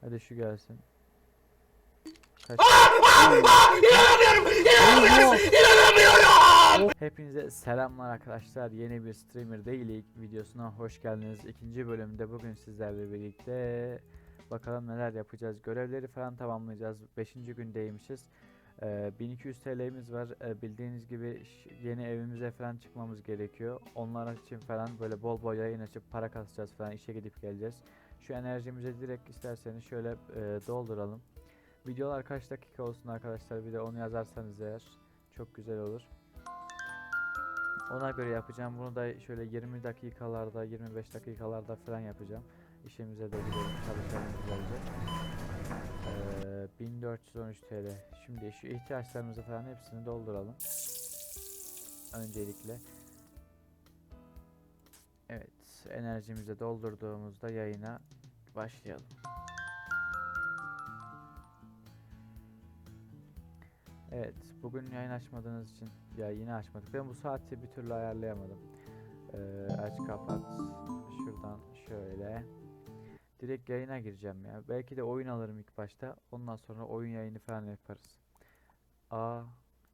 Hadi şu gelsin. Kaç... Hepinize selamlar arkadaşlar. Yeni bir streamer değilik videosuna hoş geldiniz. İkinci bölümde bugün sizlerle birlikte bakalım neler yapacağız. Görevleri falan tamamlayacağız. Beşinci gündeymişiz. Ee, 1200 TL'miz var. Ee, bildiğiniz gibi yeni evimize falan çıkmamız gerekiyor. Onlar için falan böyle bol bol yayın açıp para kasacağız falan işe gidip geleceğiz. Şu enerjimizi direkt isterseniz şöyle e, dolduralım. Videolar kaç dakika olsun arkadaşlar bir de onu yazarsanız eğer çok güzel olur. Ona göre yapacağım. Bunu da şöyle 20 dakikalarda, 25 dakikalarda falan yapacağım. İşimize de gidelim, çalışalım güzelce. Ee, 1413 TL. Şimdi şu ihtiyaçlarımızı falan hepsini dolduralım. Öncelikle. Evet, enerjimizi doldurduğumuzda yayına başlayalım. Evet, bugün yayın açmadığınız için ya yine açmadık. Ben bu saati bir türlü ayarlayamadım. Ee, aç kapat. Şuradan şöyle. Direkt yayına gireceğim ya. Belki de oyun alırım ilk başta. Ondan sonra oyun yayını falan yaparız. Aa,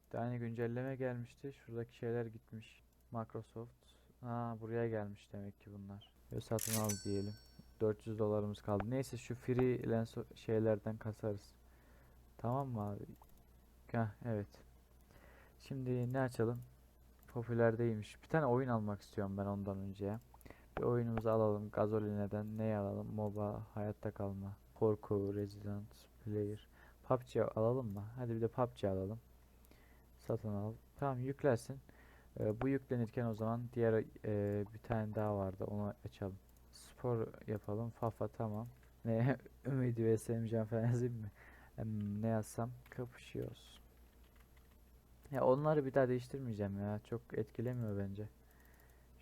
bir tane güncelleme gelmişti. Şuradaki şeyler gitmiş. Microsoft. Aa, buraya gelmiş demek ki bunlar. Ve satın al diyelim. 400 dolarımız kaldı. Neyse şu freelance şeylerden kasarız. Tamam mı abi? Heh, evet. Şimdi ne açalım? Popüler değilmiş. Bir tane oyun almak istiyorum ben ondan önce. Bir oyunumuzu alalım. Gazolineden ne alalım? MOBA, hayatta kalma, korku, Resident, Player. PUBG alalım mı? Hadi bir de PUBG alalım. Satın al. Tamam yüklensin. Ee, bu yüklenirken o zaman diğer e, bir tane daha vardı. Onu açalım. Spor yapalım. Fafa tamam. Ne? Ümidi ve Semcan falan yazayım mı? Ne yazsam? Kapışıyoruz. Ya onları bir daha değiştirmeyeceğim ya. Çok etkilemiyor bence.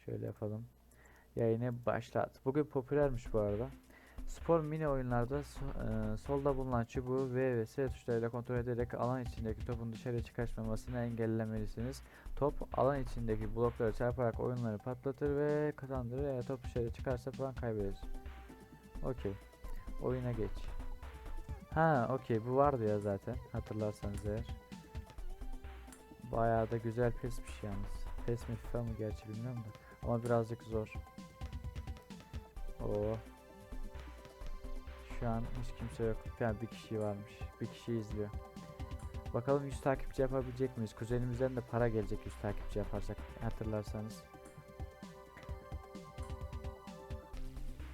Şöyle yapalım. Yayını başlat. Bugün popülermiş bu arada. Spor mini oyunlarda e, solda bulunan çubuğu V ve S tuşlarıyla kontrol ederek alan içindeki topun dışarıya çıkartmasını engellemelisiniz. Top alan içindeki bloklara çarparak oyunları patlatır ve kazandırır. Eğer top dışarıya çıkarsa puan kaybeder. Okey. Oyuna geç. Ha, okey. Bu vardı ya zaten. Hatırlarsanız eğer. Bayağı da güzel PES'miş yalnız. PES mi FIFA mı gerçi bilmiyorum da. Ama birazcık zor. Oo. Şu an hiç kimse yok. Yani bir kişi varmış. Bir kişi izliyor. Bakalım 100 takipçi yapabilecek miyiz? Kuzenimizden de para gelecek 100 takipçi yaparsak hatırlarsanız.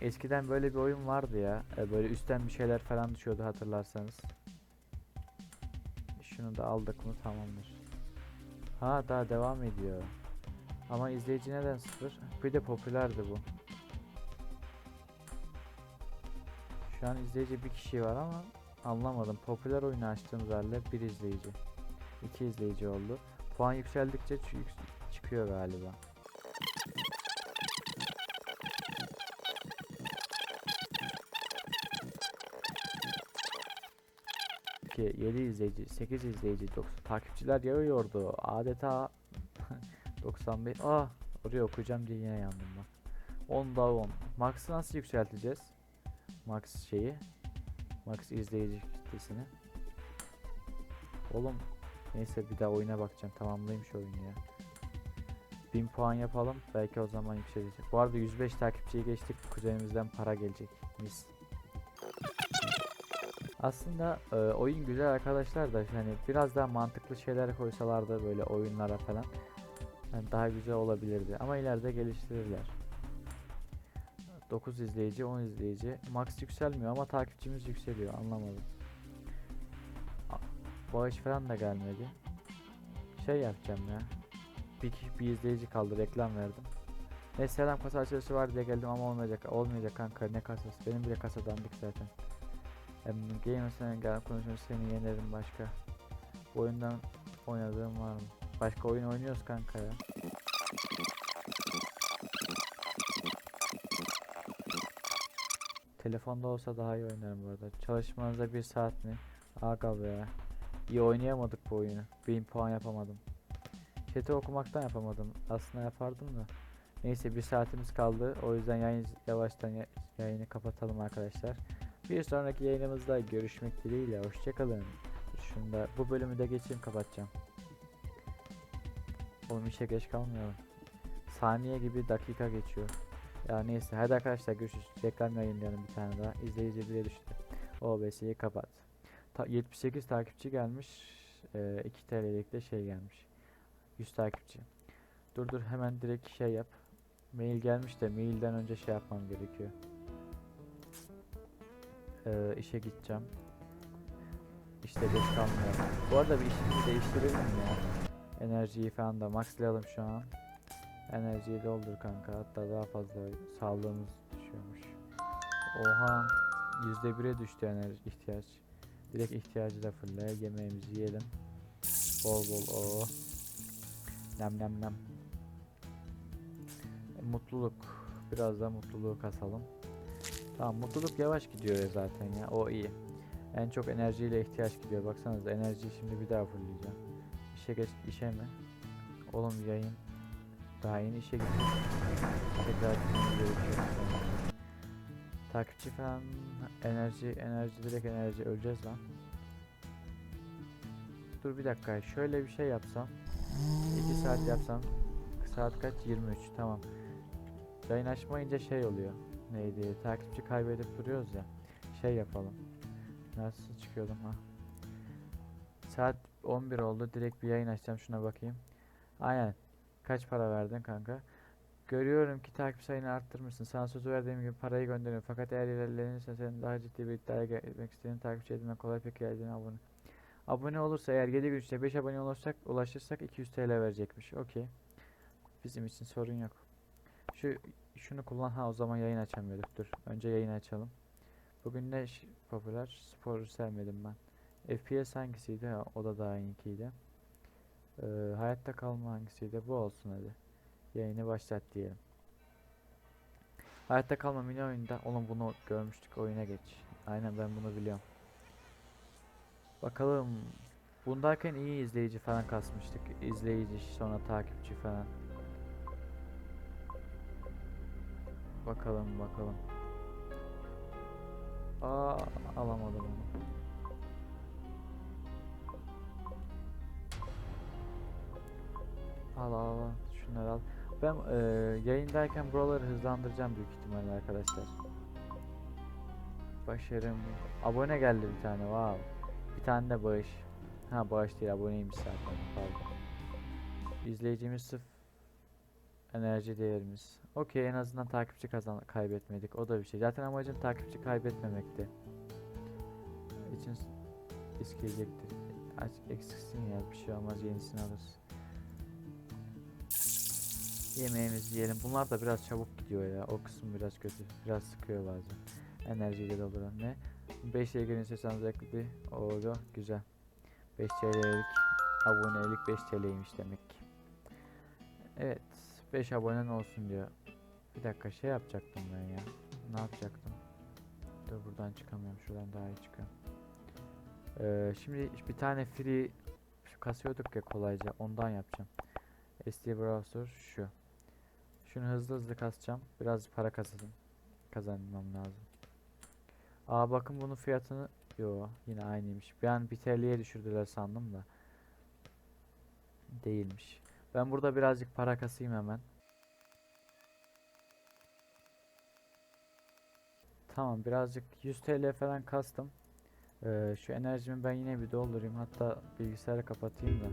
Eskiden böyle bir oyun vardı ya. e, Böyle üstten bir şeyler falan düşüyordu hatırlarsanız. Şunu da aldık mı tamamdır. Ha daha devam ediyor. Ama izleyici neden sıfır? Bir de popülerdi bu. Şu an izleyici bir kişi var ama anlamadım. Popüler oyunu açtığımız halde bir izleyici. iki izleyici oldu. Puan yükseldikçe çı- yük- çıkıyor galiba. Ki 7 izleyici, 8 izleyici, 90 takipçiler yağıyordu. Adeta 95. Ah, oraya okuyacağım diye yine yandım bak. 10 da 10. Max'ı nasıl yükselteceğiz? Max şeyi. Max izleyici kitlesini. Oğlum neyse bir daha oyuna bakacağım. Tamamlayayım şu oyunu ya. 1000 puan yapalım. Belki o zaman yükselecek. Bu arada 105 takipçiyi geçtik. Kuzenimizden para gelecek. Mis. Aslında e, oyun güzel arkadaşlar da hani biraz daha mantıklı şeyler koysalardı böyle oyunlara falan yani daha güzel olabilirdi ama ileride geliştirirler. 9 izleyici 10 izleyici max yükselmiyor ama takipçimiz yükseliyor anlamadım. Bağış falan da gelmedi. Şey yapacağım ya. Bir, bir izleyici kaldı reklam verdim. Neyse selam kasa açılışı var diye geldim ama olmayacak. Olmayacak kanka ne kasası. Benim bile kasa dandik zaten. Em, Gamers'e gel konuşuyorum seni yenerim başka. Bu oyundan oynadığım var mı? Başka oyun oynuyoruz kanka ya. Telefonda olsa daha iyi oynarım bu arada. Çalışmanıza bir saat mi? Aga be. İyi oynayamadık bu oyunu. 1000 puan yapamadım. Chat'i okumaktan yapamadım. Aslında yapardım da. Neyse bir saatimiz kaldı. O yüzden yayın yavaştan ya- yayını kapatalım arkadaşlar. Bir sonraki yayınımızda görüşmek dileğiyle. Hoşçakalın. Şunu da bu bölümü de geçeyim kapatacağım. Oğlum işe geç kalmayalım. Saniye gibi dakika geçiyor. Ya neyse hadi arkadaşlar görüşürüz. Reklam yayınlayalım bir tane daha. İzleyici bile düştü. OBS'yi kapat. Ta 78 takipçi gelmiş. Ee, 2 TL'lik de şey gelmiş. 100 takipçi. Dur dur hemen direkt şey yap. Mail gelmiş de mailden önce şey yapmam gerekiyor. Ee, işe gideceğim. İşte geç kalmayalım. Bu arada bir işimizi değiştirelim ya. Enerjiyi falan da maxlayalım şu an. Enerjiyi doldur kanka. Hatta daha fazla sağlığımız düşüyormuş. Oha. Yüzde bire düştü enerji ihtiyaç. Direkt ihtiyacı da fırla. Yemeğimizi yiyelim. Bol bol o. Nem nem nem. E, mutluluk. Biraz da mutluluğu kasalım. Tamam mutluluk yavaş gidiyor ya zaten ya. O iyi. En çok enerjiyle ihtiyaç gidiyor. Baksanıza enerjiyi şimdi bir daha fırlayacağım. İşe geç işe mi? Oğlum yayın. Daha yeni işe gittim. Tekrar gitmemiz gerekiyor. Takipçi falan enerji enerji direkt enerji öleceğiz lan. Dur bir dakika şöyle bir şey yapsam 2 saat yapsam saat kaç 23 tamam yayın açmayınca şey oluyor neydi takipçi kaybedip duruyoruz ya şey yapalım nasıl çıkıyordum ha saat 11 oldu direkt bir yayın açacağım şuna bakayım aynen kaç para verdin kanka Görüyorum ki takip sayını arttırmışsın. Sana söz verdiğim gibi parayı gönderiyorum. Fakat eğer ilerlenirse senin daha ciddi bir iddiaya gelmek istediğin takipçi edinme kolay pek geldiğine abone. Abone olursa eğer 7 gün içinde 5 abone olursak ulaşırsak 200 TL verecekmiş. Okey. Bizim için sorun yok. Şu şunu kullan ha o zaman yayın açamıyorduk. Dur. Önce yayın açalım. Bugün ne popüler? Sporu sevmedim ben. FPS hangisiydi? Ha, o da daha iyiydi. Ee, hayatta kalma hangisiydi? Bu olsun hadi. Yayını başlat diyelim. Hayatta kalma mini oyunda. Oğlum bunu görmüştük. Oyuna geç. Aynen ben bunu biliyorum. Bakalım. Bundayken iyi izleyici falan kasmıştık. İzleyici sonra takipçi falan. Bakalım bakalım. Aa alamadım onu. Al al al. Şunları al. Ben eee, yayındayken buraları hızlandıracağım büyük ihtimalle arkadaşlar. Başarım. Abone geldi bir tane. Wow. Bir tane de bağış. Ha bağış değil aboneymiş zaten. Pardon. İzleyicimiz sıfır. Enerji değerimiz. Okey en azından takipçi kazan kaybetmedik. O da bir şey. Zaten amacım takipçi kaybetmemekti. İçin. Aç eksiksin ya bir şey olmaz yenisini alırız. Yemeğimizi yiyelim. Bunlar da biraz çabuk gidiyor ya. O kısım biraz kötü. Biraz sıkıyor bazen. Enerjiyle dolduran ne? 5 ile ilgili sesiniz ekli. Oldu. Güzel. 5 TL'lik abonelik 5 TL'ymiş demek ki. Evet. 5 abonen olsun diyor. Bir dakika şey yapacaktım ben ya. Ne yapacaktım? Dur buradan çıkamıyorum. Şuradan daha iyi çıkıyorum. Ee, şimdi bir tane free kasıyorduk ya kolayca. Ondan yapacağım. SD browser şu. Şunu hızlı hızlı kasacağım. Biraz para kazanım. Kazanmam lazım. Aa bakın bunun fiyatını yo yine aynıymış. Bir an 1 TL'ye düşürdüler sandım da. Değilmiş. Ben burada birazcık para kasayım hemen. Tamam birazcık 100 TL falan kastım. Ee, şu enerjimi ben yine bir doldurayım. Hatta bilgisayarı kapatayım da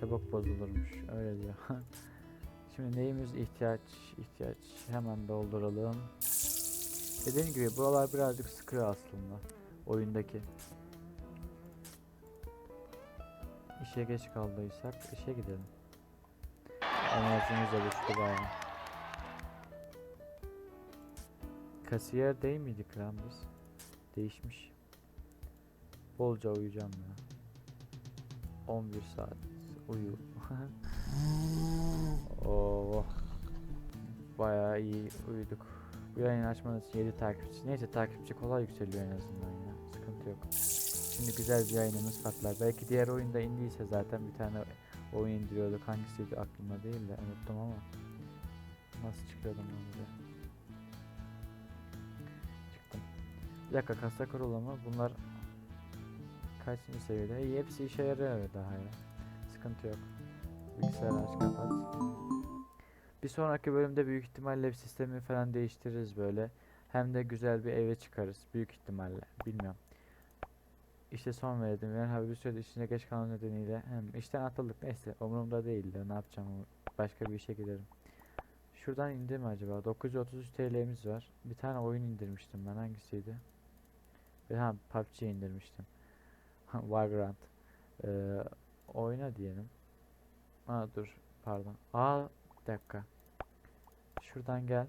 çabuk bozulurmuş. Öyle diyor. Şimdi neyimiz ihtiyaç? ihtiyaç hemen dolduralım. Dediğim gibi buralar birazcık sıkıyor aslında oyundaki. İşe geç kaldıysak işe gidelim. Enerjimiz de düştü bayağı. Kasiyer değil miydik lan biz? Değişmiş. Bolca uyuyacağım ya. 11 saat uyu. Bayağı iyi uyuduk. Bu yayını açmanız için 7 takipçi. Neyse takipçi kolay yükseliyor en azından ya. Sıkıntı yok. Şimdi güzel bir yayınımız patlar. Belki diğer oyunda indiyse zaten bir tane oyun indiriyorduk. Hangisiydi aklımda değil de unuttum ama. Nasıl çıkıyordum ben buraya? Çıktım. Bir dakika kasa kurulumu bunlar kaçıncı seviyede? İyi hepsi işe yarıyor daha ya. Sıkıntı yok. Bilgisayarı aç kapat. Bir sonraki bölümde büyük ihtimalle ev sistemi falan değiştiririz böyle. Hem de güzel bir eve çıkarız büyük ihtimalle. Bilmiyorum. İşte son verdim. Abi bir süredir işine geç kalma nedeniyle hem işten atıldık. Neyse umurumda değil de ne yapacağım başka bir işe giderim. Şuradan indi mi acaba? 933 TL'miz var. Bir tane oyun indirmiştim ben. Hangisiydi? Bir ha PUBG indirmiştim. Vagrant. Ee, oyna diyelim. Aa dur. Pardon. Aa bir dakika. Şuradan gel.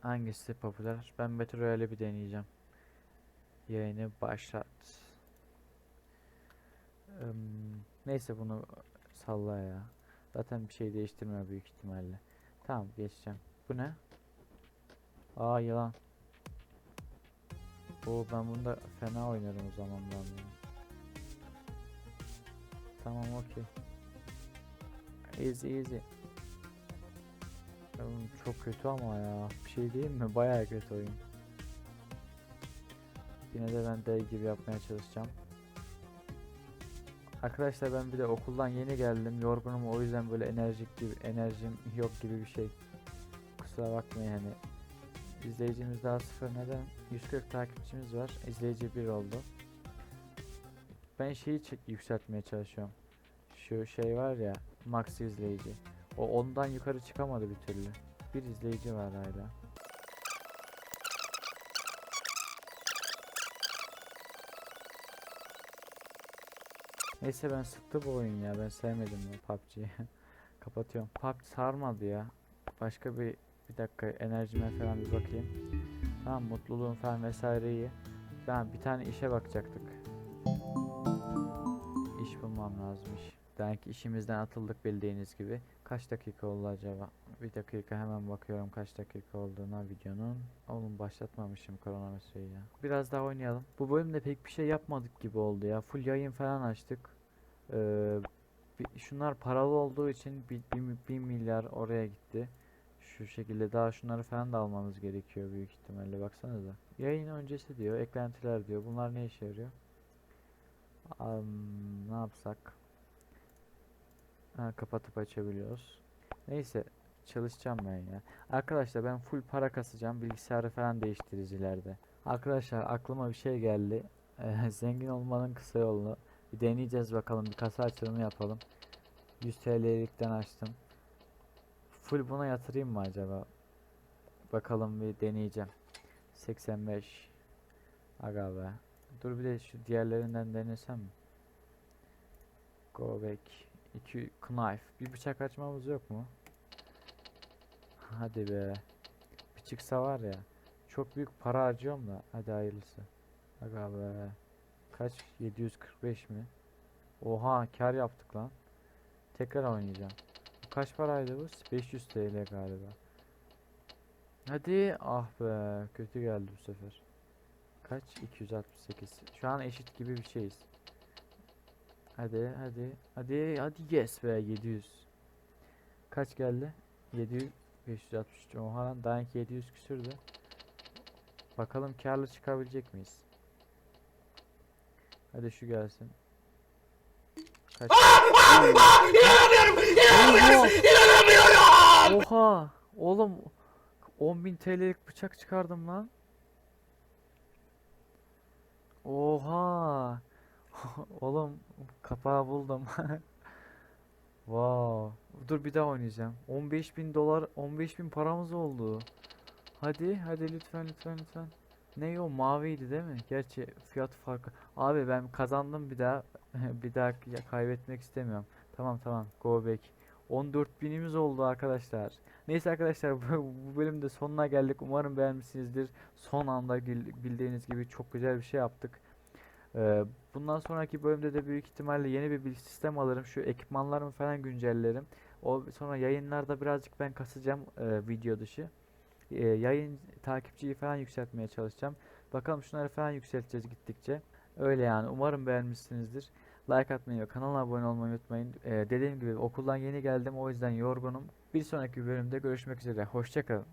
Hangisi popüler? Ben Battle Royale'i bir deneyeceğim. Yayını başlat. Im, neyse bunu salla ya. Zaten bir şey değiştirmiyor büyük ihtimalle. Tamam geçeceğim. Bu ne? Aa yılan. Oo ben bunda fena oynarım o zaman ben bunu. Tamam okey. Easy easy. Çok kötü ama ya. Bir şey değil mi? Bayağı kötü oyun. Yine de ben dayı gibi yapmaya çalışacağım. Arkadaşlar ben bir de okuldan yeni geldim. Yorgunum o yüzden böyle enerjik gibi enerjim yok gibi bir şey. Kusura bakmayın hani. İzleyicimiz daha sıfır neden? 140 takipçimiz var. İzleyici 1 oldu. Ben şeyi yükseltmeye çalışıyorum. Şu şey var ya max izleyici. O ondan yukarı çıkamadı bir türlü. Bir izleyici var hala. Neyse ben sıktı bu oyun ya. Ben sevmedim bu PUBG'yi. Kapatıyorum. PUBG sarmadı ya. Başka bir bir dakika enerjime falan bir bakayım. Tamam mutluluğum falan vesaire iyi. Tamam bir tane işe bakacaktık. İş bulmam Belki işimizden atıldık bildiğiniz gibi. Kaç dakika oldu acaba? Bir dakika hemen bakıyorum kaç dakika olduğuna videonun. Oğlum başlatmamışım kronometreyi ya. Biraz daha oynayalım. Bu bölümde pek bir şey yapmadık gibi oldu ya. Full yayın falan açtık. Ee, bi- şunlar paralı olduğu için bir, bir, bir milyar oraya gitti. Şu şekilde daha şunları falan da almamız gerekiyor büyük ihtimalle baksanıza. Yayın öncesi diyor, eklentiler diyor. Bunlar ne işe yarıyor? Am, ne yapsak? Ha, kapatıp açabiliyoruz. Neyse çalışacağım ben ya. Arkadaşlar ben full para kasacağım. Bilgisayarı falan değiştiririz ileride. Arkadaşlar aklıma bir şey geldi. Eee, zengin olmanın kısa yolunu bir deneyeceğiz bakalım. Bir kasa açılımı yapalım. 100 TL'likten açtım. Full buna yatırayım mı acaba? Bakalım bir deneyeceğim. 85. Aga be. Dur bir de şu diğerlerinden denesem mi? Go back. 2 knife. Bir bıçak açmamız yok mu? Hadi be. Bir çıksa var ya. Çok büyük para harcıyorum da. Hadi hayırlısı. Aga be. Kaç? 745 mi? Oha kar yaptık lan. Tekrar oynayacağım. Kaç paraydı bu? 500 TL galiba. Hadi. Ah be. Kötü geldi bu sefer. Kaç? 268. Şu an eşit gibi bir şeyiz. Hadi hadi. Hadi hadi yes be 700. Kaç geldi? 700 563. Oha daha önce 700 küsürdü. Bakalım karlı çıkabilecek miyiz? Hadi şu gelsin. Kaç? İnanamıyorum! Oha! Oğlum 10.000 TL'lik bıçak çıkardım lan. Oha! Oğlum kapağı buldum. Wow. Dur bir daha oynayacağım. 15.000 dolar, 15.000 paramız oldu. Hadi, hadi lütfen lütfen lütfen. Ne o maviydi değil mi? Gerçi fiyat farkı. Abi ben kazandım bir daha. bir daha kaybetmek istemiyorum. Tamam tamam. Go back. 14 binimiz oldu arkadaşlar. Neyse arkadaşlar bu, bu bölümde sonuna geldik. Umarım beğenmişsinizdir. Son anda bildiğiniz gibi çok güzel bir şey yaptık. Ee, bundan sonraki bölümde de büyük ihtimalle yeni bir, bir sistem alırım. Şu ekipmanlarımı falan güncellerim. O sonra yayınlarda birazcık ben kasacağım e, video dışı. E, yayın takipçiyi falan yükseltmeye çalışacağım. Bakalım şunları falan yükselteceğiz gittikçe. Öyle yani. Umarım beğenmişsinizdir. Like atmayı ve kanala abone olmayı unutmayın. E, dediğim gibi okuldan yeni geldim o yüzden yorgunum. Bir sonraki bölümde görüşmek üzere. Hoşçakalın.